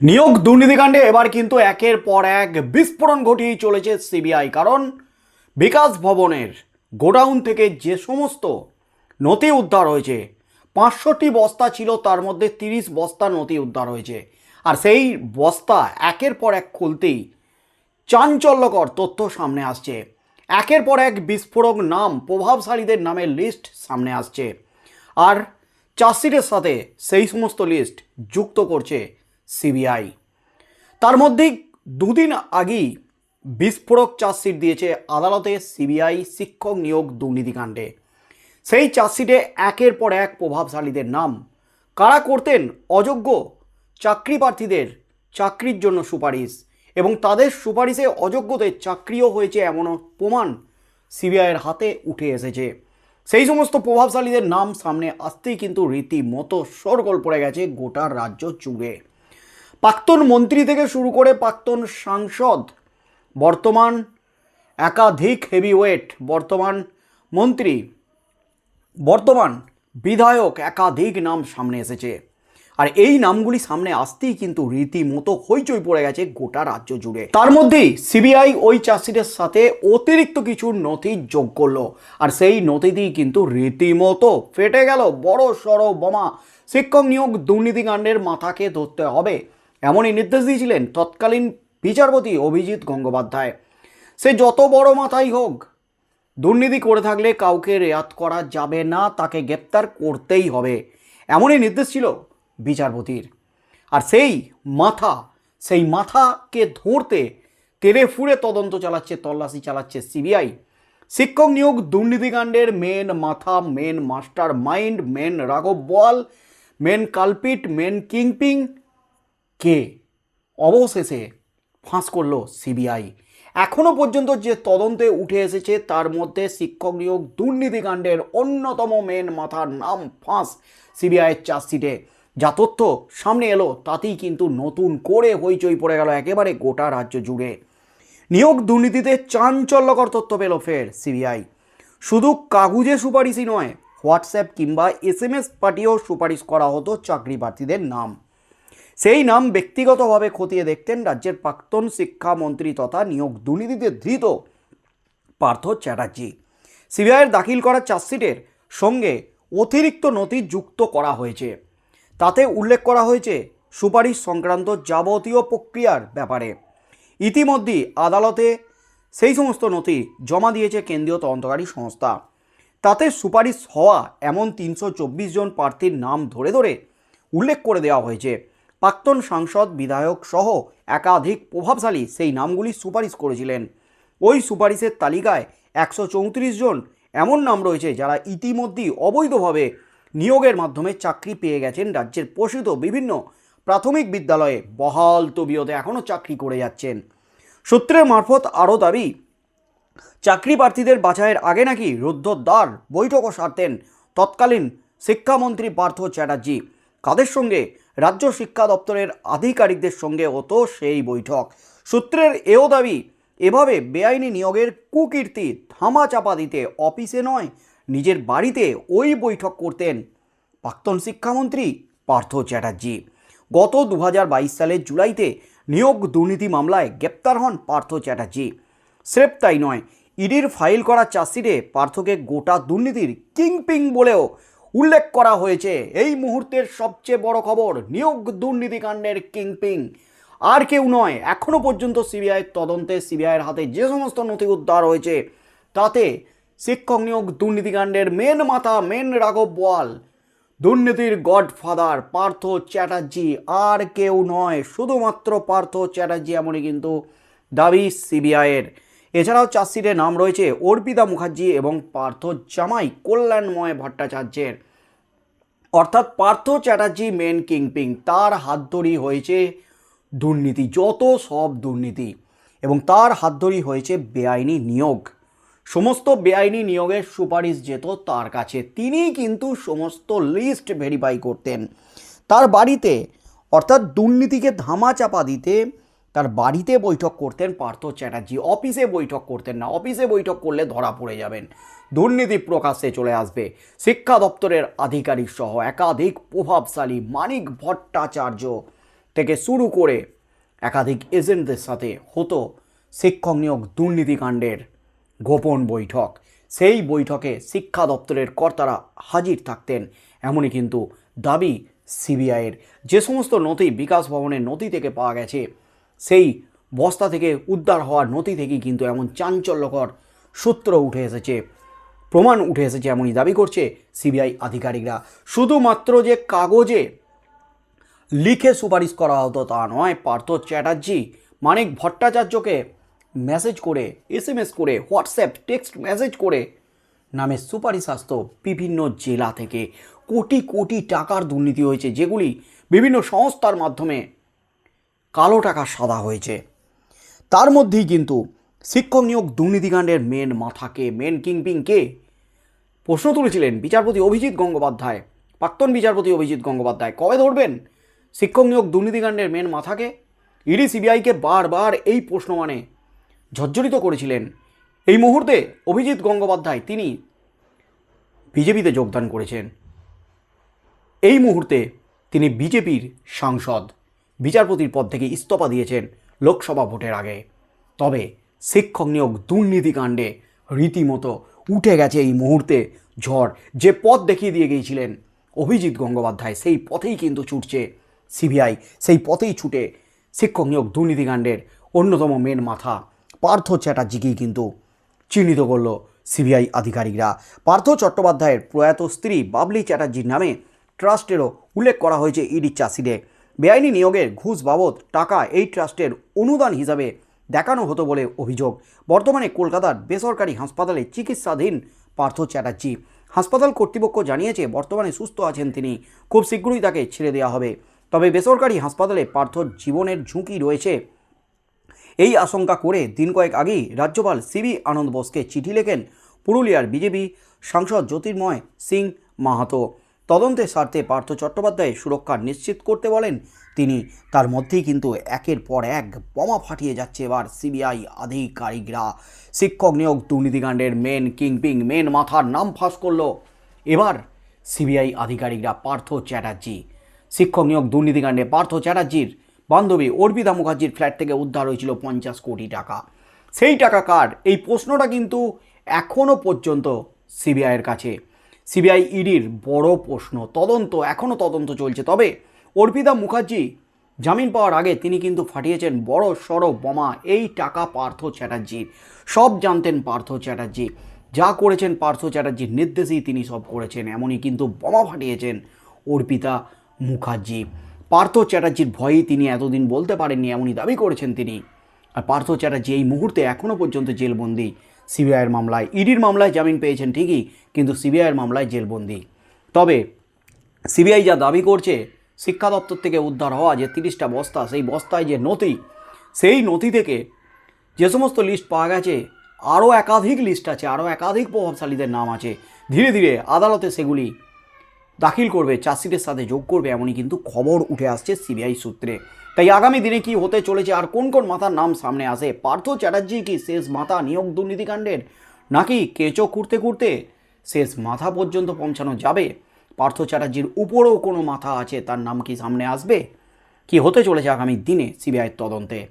নিয়োগ দুর্নীতিকাণ্ডে এবার কিন্তু একের পর এক বিস্ফোরণ ঘটিয়ে চলেছে সিবিআই। কারণ বিকাশ ভবনের গোডাউন থেকে যে সমস্ত নথি উদ্ধার হয়েছে, পাঁচশোটি বস্তা ছিল, তার মধ্যে তিরিশ বস্তা নথি উদ্ধার হয়েছে। আর সেই বস্তা একের পর এক খুলতেই চাঞ্চল্যকর তথ্য সামনে আসছে। একের পর এক বিস্ফোরক নাম প্রভাবশালীদের নামের লিস্ট সামনে আসছে। আর চাষিদের সাথে সেই সমস্ত লিস্ট যুক্ত করছে সিবিআই। তার মধ্যেই দুদিন আগেই বিস্ফোরক চার্জশিট দিয়েছে আদালতে সিবিআই শিক্ষক নিয়োগ দুর্নীতিকাণ্ডে। সেই চার্জশিটে একের পর এক প্রভাবশালীদের নাম। কারা করতেন অযোগ্য চাকরি প্রার্থীদের চাকরির জন্য সুপারিশ এবং তাদের সুপারিশে অযোগ্যদের চাকরিও হয়েছে এমনও প্রমাণ সিবিআইয়ের হাতে উঠে এসেছে। সেই সমস্ত প্রভাবশালীদের নাম সামনে আসতেই কিন্তু রীতিমতো শোরগোল পড়ে গেছে গোটা রাজ্য জুড়ে। প্রাক্তন মন্ত্রী থেকে শুরু করে প্রাক্তন সাংসদ, বর্তমান একাধিক হেভিওয়েট বর্তমান মন্ত্রী, বর্তমান বিধায়ক একাধিক নাম সামনে এসেছে। আর এই নামগুলি সামনে আসতেই কিন্তু রীতিমতো হইচই পড়ে গেছে গোটা রাজ্য জুড়ে। তার মধ্যেই সিবিআই ওই চাষিদের সাথে অতিরিক্ত কিছু নথি যোগ করল। আর সেই নথি দিয়ে কিন্তু রীতিমতো ফেটে গেল বড় সড়ো বোমা। শিক্ষক নিয়োগ দুর্নীতিকাণ্ডের মাথাকে ধরতে হবে। এমনই নির্দেশ দিয়েছিলেন তৎকালীন বিচারপতি অভিজিৎ গঙ্গোপাধ্যায়। সে যত বড় মাথাই হোক, দুর্নীতি করে থাকলে কাউকে রেয়াত করা যাবে না, তাকে গ্রেপ্তার করতেই হবে, এমনই নির্দেশ ছিল বিচারপতির। আর সেই মাথা, সেই মাথাকে ধরতে তেরে ফুরে তদন্ত চালাচ্ছে, তল্লাশি চালাচ্ছে সিবিআই। শিক্ষক নিয়োগ, দুর্নীতিকাণ্ডের মেন মাথা, main mastermind main Raghab Bal, main culprit, main kingpin কে? অবশেষে ফাঁস করল সিবিআই। এখনও পর্যন্ত যে তদন্তে উঠে এসেছে, তার মধ্যে শিক্ষক নিয়োগ দুর্নীতিকাণ্ডের অন্যতম মেন মাথার নাম ফাঁস সিবিআইয়ের চার্জশিটে। যা তথ্য সামনে এলো, তাতেই কিন্তু নতুন করে হইচই পড়ে গেল একেবারে গোটা রাজ্য জুড়ে। নিয়োগ দুর্নীতিতে চাঞ্চল্যকর তথ্য পেল ফের সিবিআই। শুধু কাগুজে সুপারিশই নয়, হোয়াটসঅ্যাপ কিংবা এস এম এস পাঠিয়েও সুপারিশ করা হতো চাকরি প্রার্থীদের নাম। সেই নাম ব্যক্তিগতভাবে খতিয়ে দেখতেন রাজ্যের প্রাক্তন শিক্ষামন্ত্রী তথা নিয়োগ দুর্নীতিতে ধৃত পার্থ চ্যাটার্জি। সিবিআইয়ের দাখিল করা চার্জশিটের সঙ্গে অতিরিক্ত নথি যুক্ত করা হয়েছে। তাতে উল্লেখ করা হয়েছে সুপারিশ সংক্রান্ত যাবতীয় প্রক্রিয়ার ব্যাপারে। ইতিমধ্যেই আদালতে সেই সমস্ত নথি জমা দিয়েছে কেন্দ্রীয় তদন্তকারী সংস্থা। তাতে সুপারিশ হওয়া এমন তিনশো চব্বিশ জন প্রার্থীর নাম ধরে ধরে উল্লেখ করে দেওয়া হয়েছে। প্রাক্তন সাংসদ, বিধায়ক সহ একাধিক প্রভাবশালী সেই নামগুলি সুপারিশ করেছিলেন। ওই সুপারিশের তালিকায় একশো চৌত্রিশ জন এমন নাম রয়েছে যারা ইতিমধ্যেই অবৈধভাবে নিয়োগের মাধ্যমে চাকরি পেয়ে গেছেন রাজ্যের পোষিত বিভিন্ন প্রাথমিক বিদ্যালয়ে। বহাল তবিয়তে এখনও চাকরি করে যাচ্ছেন। সূত্রের মারফত আরও দাবি, চাকরি প্রার্থীদের বাছাইয়ের আগে নাকি রুদ্ধদ্বার বৈঠকও সারতেন তৎকালীন শিক্ষামন্ত্রী পার্থ চ্যাটার্জি। কাদের সঙ্গে রাজ্য শিক্ষা দপ্তরের আধিকারিকদের সঙ্গে হতো সেই বৈঠক। সূত্রের এও দাবি, এভাবে বেআইনি নিয়োগের কুকীর্তি ধামা চাপা দিতে অফিসে নয়, নিজের বাড়িতে ওই বৈঠক করতেন প্রাক্তন শিক্ষামন্ত্রী পার্থ চ্যাটার্জি। গত দু হাজার বাইশ সালের জুলাইতে নিয়োগ দুর্নীতি মামলায় গ্রেপ্তার হন পার্থ চ্যাটার্জি। স্রেফ তাই নয়, ইডির ফাইল করা চার্জশিটে পার্থকে গোটা দুর্নীতির কিংপিং বলেও উল্লেখ করা হয়েছে, এই মুহূর্তের সবচেয়ে বড় খবর নিয়োগ দুর্নীতিকাণ্ডের কিংপিং। আর কেউ নয় এখনও পর্যন্ত সিবিআইয়ের তদন্তে সিবিআইয়ের হাতে যে সমস্ত নথি উদ্ধার হয়েছে, তাতে শিক্ষক নিয়োগ দুর্নীতিকাণ্ডের মেন মাথা, মেন রাঘব বোয়াল, দুর্নীতির গডফাদার পার্থ চ্যাটার্জি, আর কেউ নয়, শুধুমাত্র পার্থ চ্যাটার্জি এমনই কিন্তু দাবি সিবিআইয়ের। এছাড়াও চার্জশিটে নাম রয়েছে অর্পিতা মুখার্জি এবং পার্থ জামাই, কল্যাণময় ভট্টাচার্যের। অর্থাৎ পার্থ চ্যাটার্জি মেন কিংপিং তার হাত ধরেই হয়েছে দুর্নীতি, যত সব দুর্নীতি। এবং তার হাত ধরেই হয়েছে বেআইনি নিয়োগ। সমস্ত বেআইনি নিয়োগের সুপারিশ যেত তার কাছে। তিনি কিন্তু সমস্ত লিস্ট ভেরিফাই করতেন। তার বাড়িতে, অর্থাৎ দুর্নীতিকে ধামা চাপা দিতে তার বাড়িতে বৈঠক করতেন পার্থ চ্যাটার্জি, অফিসে বৈঠক করতেন না, অফিসে বৈঠক করলে ধরা পড়ে যাবেন। দুর্নীতি প্রকাশ্যে চলে আসবে। শিক্ষা দপ্তরের আধিকারিক সহ একাধিক প্রভাবশালী মানিক ভট্টাচার্য থেকে শুরু করে একাধিক এজেন্টদের সাথে হতো শিক্ষক নিয়োগ দুর্নীতিকাণ্ডের গোপন বৈঠক। সেই বৈঠকে শিক্ষা দপ্তরের কর্তারা হাজির থাকতেন। এমনই কিন্তু দাবি সিবিআইয়ের। যে সমস্ত নথি বিকাশ ভবনের নথি থেকে পাওয়া গেছে সেই বস্তা থেকে উদ্ধার হওয়ার নথি থেকেই কিন্তু এমন চাঞ্চল্যকর সূত্র উঠে এসেছে, প্রমাণ উঠে এসেছে এমনই দাবি করছে সিবিআই আধিকারিকরা। শুধুমাত্র যে কাগজে লিখে সুপারিশ করা হতো তা নয়, পার্থ চ্যাটার্জি, মানিক ভট্টাচার্যকে মেসেজ করে এসএমএস করে হোয়াটসঅ্যাপ টেক্সট মেসেজ করে নামে সুপারিশ আসতো বিভিন্ন জেলা থেকে। কোটি কোটি টাকার দুর্নীতি হয়েছে, যেগুলি বিভিন্ন সংস্থার মাধ্যমে কালো টাকা সাদা হয়েছে। তার মধ্যেই কিন্তু শিক্ষক নিয়োগ দুর্নীতিকাণ্ডের মেন মাথাকে মেন কিংপিং কে প্রশ্ন তুলেছিলেন বিচারপতি অভিজিৎ গঙ্গোপাধ্যায়, প্রাক্তন বিচারপতি অভিজিৎ গঙ্গোপাধ্যায়। কবে ধরবেন? শিক্ষক নিয়োগ দুর্নীতিকাণ্ডের মেন মাথাকে? ইডি সিবিআইকে বারবার এই প্রশ্ন মানে ঝজ্জরিত করেছিলেন। এই মুহূর্তে অভিজিৎ গঙ্গোপাধ্যায়, তিনি বিজেপিতে যোগদান করেছেন। এই মুহূর্তে তিনি বিজেপির সাংসদ। বিচারপতির পদ থেকে ইস্তফা দিয়েছেন লোকসভা ভোটের আগে। তবে শিক্ষক নিয়োগ দুর্নীতিকাণ্ডে রীতিমতো উঠে গেছে এই মুহূর্তে ঝড়। যে পথ দেখিয়ে দিয়ে গিয়েছিলেন অভিজিৎ গঙ্গোপাধ্যায়, সেই পথেই কিন্তু ছুটছে সিবিআই, সেই পথেই ছুটে শিক্ষক নিয়োগ দুর্নীতিকাণ্ডের অন্যতম মেন মাথা পার্থ চ্যাটার্জিকেই কিন্তু চিহ্নিত করল সিবিআই আধিকারিকরা। পার্থ চট্টোপাধ্যায়ের প্রয়াত স্ত্রী বাবলি চ্যাটার্জির নামে ট্রাস্টেরও উল্লেখ করা হয়েছে ইডি চাষিরে বেআইনি নিয়োগের ঘুষ বাবদ টাকা এই ট্রাস্টের অনুদান হিসাবে দেখানো হতো বলে অভিযোগ। বর্তমানে কলকাতার বেসরকারি হাসপাতালে চিকিৎসাধীন পার্থ চ্যাটার্জি। হাসপাতাল কর্তৃপক্ষ জানিয়েছে, বর্তমানে সুস্থ আছেন তিনি। খুব শীঘ্রই তাকে ছেড়ে দেওয়া হবে। তবে বেসরকারি হাসপাতালে পার্থর জীবনের ঝুঁকি রয়েছে। এই আশঙ্কা করে দিন কয়েক আগেই রাজ্যপাল সিবি আনন্দ বোসকে চিঠি লেখেন পুরুলিয়ার বিজেপি সাংসদ জ্যোতির্ময় সিং মাহাতো। তদন্তের স্বার্থে পার্থ চট্টোপাধ্যায় সুরক্ষা নিশ্চিত করতে বলেন। তিনি তার মধ্যেই কিন্তু একের পর এক বোমা ফাটিয়ে যাচ্ছে এবার সিবিআই আধিকারিকরা। শিক্ষক নিয়োগ দুর্নীতিকাণ্ডের মেন কিংপিং মেন মাথার নাম ফাঁস করল। এবার সিবিআই আধিকারিকরা পার্থ চ্যাটার্জি। শিক্ষক নিয়োগ দুর্নীতিকাণ্ডে পার্থ চ্যাটার্জির বান্ধবী অর্পিতা মুখার্জির ফ্ল্যাট থেকে উদ্ধার হয়েছিল পঞ্চাশ কোটি টাকা। সেই টাকা কার? এই প্রশ্নটা কিন্তু এখনও পর্যন্ত সিবিআইয়ের কাছে। সিবিআই ইডির বড় প্রশ্ন। তদন্ত এখনও তদন্ত চলছে। তবে অর্পিতা মুখার্জি জামিন পাওয়ার আগে তিনি কিন্তু ফাটিয়েছেন বড় সড়ো বোমা, এই টাকা পার্থ চ্যাটার্জির সব জানতেন পার্থ চ্যাটার্জি। যা করেছেন পার্থ চ্যাটার্জির নির্দেশেই তিনি সব করেছেন, এমনই কিন্তু বোমা ফাটিয়েছেন অর্পিতা মুখার্জি। পার্থ চ্যাটার্জির ভয়েই তিনি এতদিন বলতে পারেননি, এমনই দাবি করেছেন তিনি। আর পার্থ চ্যাটার্জি এই মুহূর্তে এখনও পর্যন্ত জেলবন্দি। সিবিআইয়ের মামলায়, ইডির মামলায় জামিন পেয়েছেন ঠিকই, কিন্তু সিবিআইয়ের মামলায় জেলবন্দি। তবে সিবিআই যা দাবি করছে, শিক্ষা দপ্তর থেকে উদ্ধার হওয়া যে তিরিশটা বস্তা, সেই বস্তায় যে নথি, সেই নথি থেকে যে সমস্ত লিস্ট পাওয়া গেছে, আরও একাধিক লিস্ট আছে, আরও একাধিক প্রভাবশালীদের নাম আছে। ধীরে ধীরে আদালতে সেগুলি দাখিল করবে চাষিদের সাথে যোগ করবে, এমনই কিন্তু খবর উঠে আসছে সিবিআই সূত্রে। তাই আগামী দিনে কি হতে চলেছে আর কোন কোন মাথার নাম সামনে আসে? পার্থ চ্যাটার্জি কি শেষ মাথা নিয়োগ দুর্নীতিকাণ্ডের? নাকি কেঁচো কুড়তে কুড়তে শেষ মাথা পর্যন্ত পৌঁছানো যাবে? পার্থ চ্যাটার্জির উপরেও কোনো মাথা আছে, তার নাম কি সামনে আসবে? কি হতে চলেছে আগামী দিনে সিবিআইয়ের তদন্তে?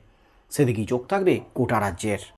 সেদিকেই চোখ থাকবে গোটা রাজ্যের।